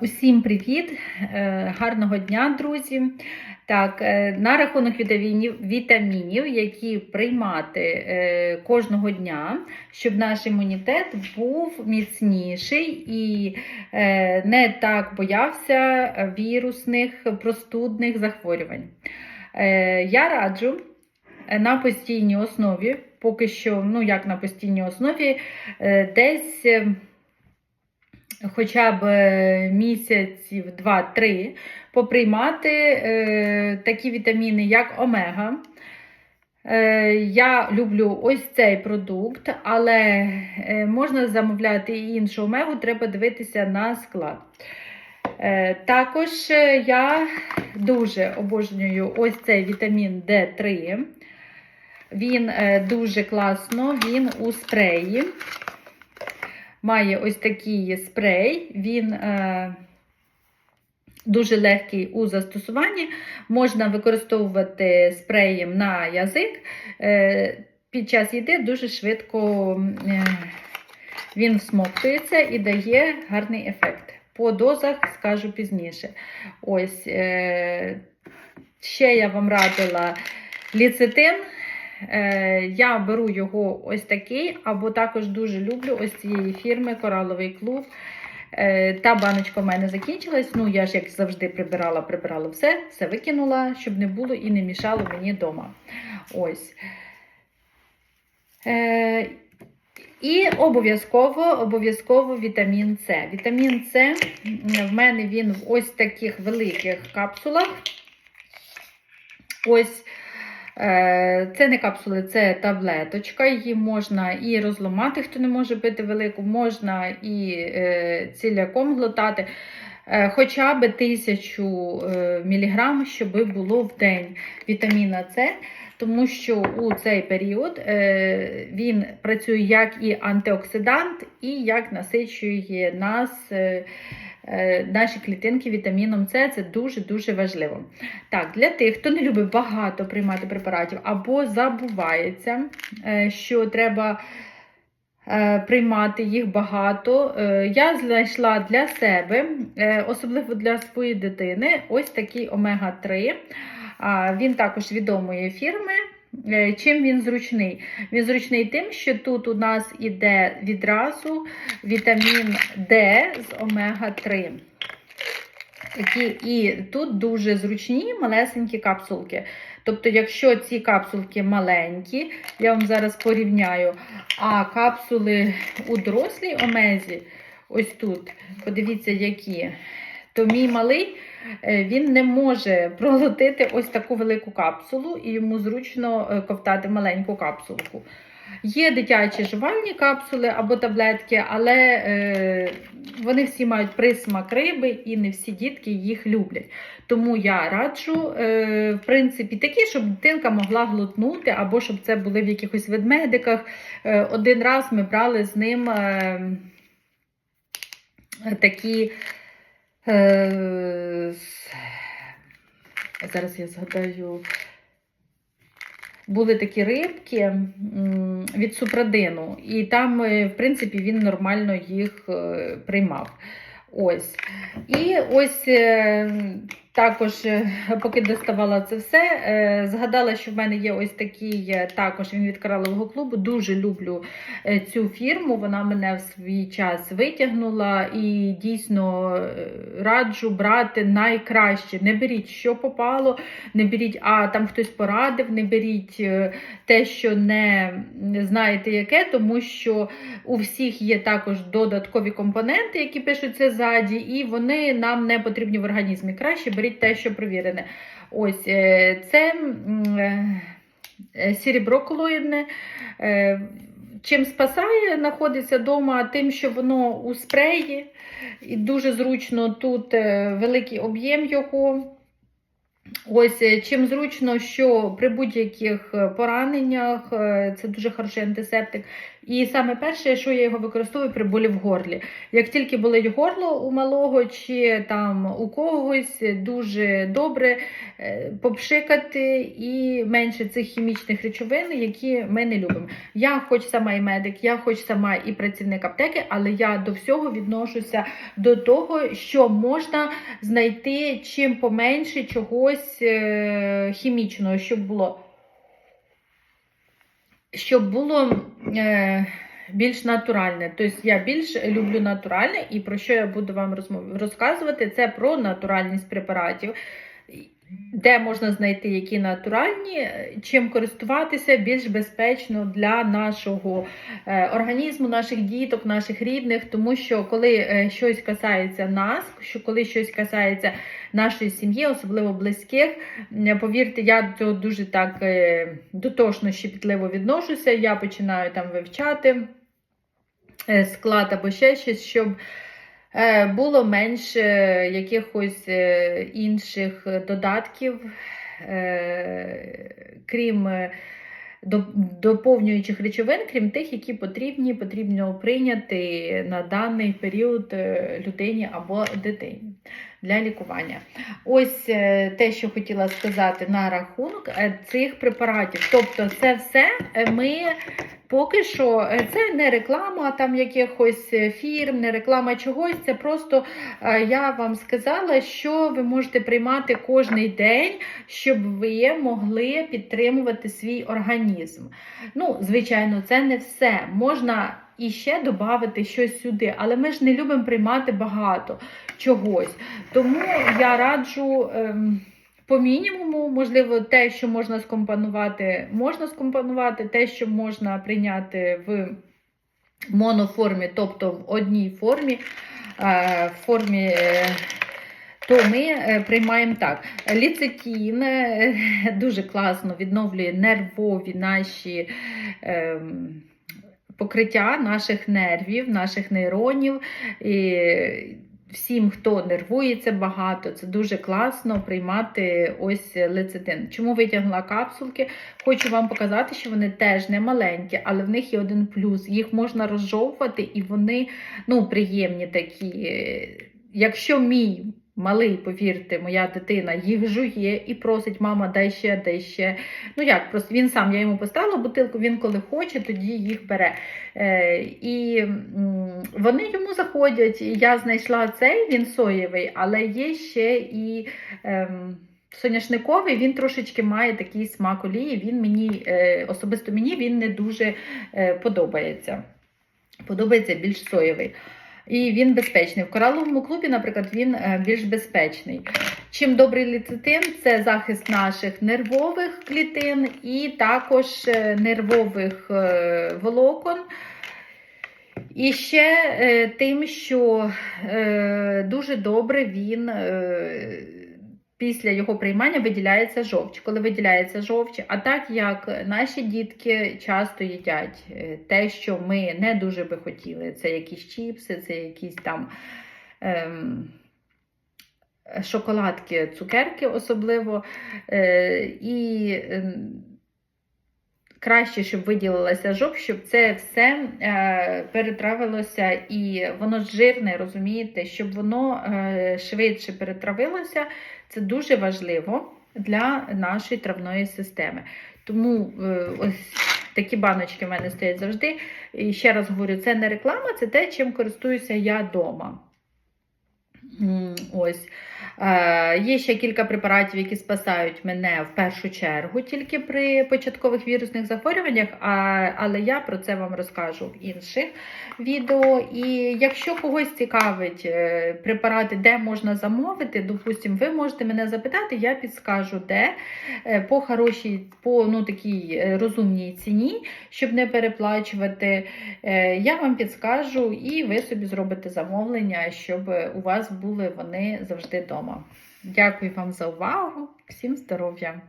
Усім привіт! Е, Гарного дня, друзі! Так, е, на рахунок вітамінів, які приймати е, кожного дня, щоб наш імунітет був міцніший і не так боявся вірусних простудних захворювань. Я раджу на постійній основі, поки що, ну як на постійній основі, десь. Хоча б е, місяців 2-3 поприймати е, такі вітаміни, як омега. Е, я люблю ось цей продукт, але е, можна замовляти і іншу омегу, треба дивитися на склад. Е, також е, я дуже обожнюю ось цей вітамін D3. Він дуже класно, він у спреї має ось такий спрей, він е, дуже легкий у застосуванні. Можна використовувати спреєм на язик. Е, під час їди дуже швидко е, він всмоктується і дає гарний ефект. По дозах скажу пізніше. Ось, е, ще я вам радила ліцетин. Е, Я беру його ось такий, або також дуже люблю ось цієї фірми Кораловий клуб. Е, Та баночка в мене закінчилась. Ну, я ж, як завжди, прибирала, прибирала все, все викинула, щоб не було і не мішало мені вдома. Ось. Е, І обов'язково обов'язково вітамін С. Вітамін С в мене він в ось таких великих капсулах. Ось. Е, Це не капсули, це таблеточка. Її можна і розламати, хто не може пити велику, можна і е, ціляком глотати. Е, Хоча б тисячу е, міліграм, щоб було в день вітаміна С, тому що у цей період він працює як і антиоксидант, і як насичує нас. Е, Наші клітинки вітаміном С це дуже-дуже важливо. Так, для тих, хто не любить багато приймати препаратів або забувається, е, що треба е, приймати їх багато, я знайшла для себе, особливо для своєї дитини, ось такий омега-3. Він також відомої фірми. Е, Чим він зручний? Він зручний тим, що тут у нас іде відразу вітамін D з омега-3. Які, і тут дуже зручні малесенькі капсулки. Тобто, якщо ці капсулки маленькі, я вам зараз порівняю, а капсули у дорослій омезі, ось тут, подивіться, які, то мій малий е, він не може проглотити ось таку велику капсулу, і йому зручно е, ковтати маленьку капсулку. Є дитячі жувальні капсули або таблетки, але е, вони всі мають присмак риби і не всі дітки їх люблять. Тому я раджу, е, в принципі, такі, щоб дитинка могла глотнути, або щоб це були в якихось ведмедиках. Е, один раз ми брали з ним е, такі. Е, зараз я згадаю. Були такі рибки від супрадину, і там, е, в принципі, він нормально їх е, приймав. Ось. І ось також, е, поки доставала це все, е, згадала, що в мене є ось такий е, також він від коралового клубу. Дуже люблю цю фірму. Вона мене в свій час витягнула і дійсно раджу брати найкраще. Не беріть, що попало, не беріть, а там хтось порадив, не беріть те, що не знаєте яке, тому що у всіх є також додаткові компоненти, які пишуться ззаді, і вони нам не потрібні в організмі. Краще беріть те, що провірене. Ось е, це м, е, серебро колоїдне. е, Чим спасає, знаходиться вдома, тим, що воно у спреї, і дуже зручно тут е, великий об'єм його. Ось е, чим зручно, що при будь-яких е, пораненнях е, це дуже хороший антисептик. І саме перше, що я його використовую при болі в горлі. Як тільки болить горло у малого чи там у когось, дуже добре е, попшикати і менше цих хімічних речовин, які ми не любимо. Я, хоч сама і медик, я хоч сама і працівник аптеки, але я до всього відношуся до того, що можна знайти чим поменше чогось е, хімічного, щоб було. Щоб було більш натуральне. Тобто я більш люблю натуральне, і про що я буду вам розказувати, це про натуральність препаратів. Де можна знайти які натуральні, е, чим користуватися більш безпечно для нашого е, організму, наших діток, наших рідних, тому що коли е, щось касається нас, що коли щось касається нашої сім'ї, особливо близьких, повірте, я до дуже так дотошно щепетливо відношуся. Я починаю там вивчати склад або ще щось, щоб було менше якихось е, інших додатків, е, крім е, доповнюючих речовин, крім тих, які потрібні, потрібно прийняти на даний період е, людині або дитині для лікування. Ось е, те, що хотіла сказати на рахунок е, цих препаратів. Тобто, це все е, ми поки що е, це не реклама там якихось е, фірм, не реклама чогось. Це просто е, я вам сказала, що ви можете приймати кожний день, щоб ви могли підтримувати свій організм. Ну, звичайно, це не все. Можна і ще додати щось сюди, але ми ж не любимо приймати багато чогось. Тому я раджу. Ем, по мінімуму, можливо, те, що можна скомпонувати, можна скомпонувати, те, що можна прийняти в моноформі, тобто в одній формі, е, в формі. е, То ми е, приймаємо так. Ліцетін дуже класно відновлює нервові наші ем, покриття наших нервів, наших нейронів. І всім, хто нервується багато, це дуже класно приймати ось лецитин. Чому витягнула капсулки? Хочу вам показати, що вони теж не маленькі, але в них є один плюс. Їх можна розжовувати, і вони ну, приємні такі. Якщо мій малий, повірте, моя дитина їх жує і просить, мама, дай ще, дай ще. Ну як, просто він сам, я йому поставила бутилку, він коли хоче, тоді їх бере. Е, і вони йому заходять. Я знайшла цей, він соєвий, але є ще і. Ем, Соняшниковий він трошечки має такий смак олії. Він мені, е, особисто мені він не дуже е, подобається. Подобається більш соєвий. І він безпечний. В кораловому клубі, наприклад, він е, більш безпечний. Чим добрий ліцитин, це захист наших нервових клітин і також е, нервових е, волокон. І ще тим, що дуже добре він після його приймання виділяється жовч. Коли виділяється жовч, а так як наші дітки часто їдять е, те, що ми не дуже би хотіли, це якісь чіпси, це якісь там. Ем, Шоколадки, цукерки особливо. Е, і ем, краще, щоб виділилася жовч, щоб це все е, перетравилося і воно жирне, розумієте, щоб воно е, швидше перетравилося. Це дуже важливо для нашої травної системи. Тому е, ось такі баночки в мене стоять завжди. І ще раз говорю, це не реклама, це те, чим користуюся я вдома. Ось. Е, Є ще кілька препаратів, які спасають мене в першу чергу тільки при початкових вірусних захворюваннях, але я про це вам розкажу в інших відео. І якщо когось цікавить е, препарати, де можна замовити, допустимо, ви можете мене запитати, я підскажу, де е, по хорошій, по ну, такій розумній ціні, щоб не переплачувати. Я вам підскажу, і ви собі зробите замовлення, щоб у вас були вони завжди вдома. Дякую вам за увагу, всім здоров'я!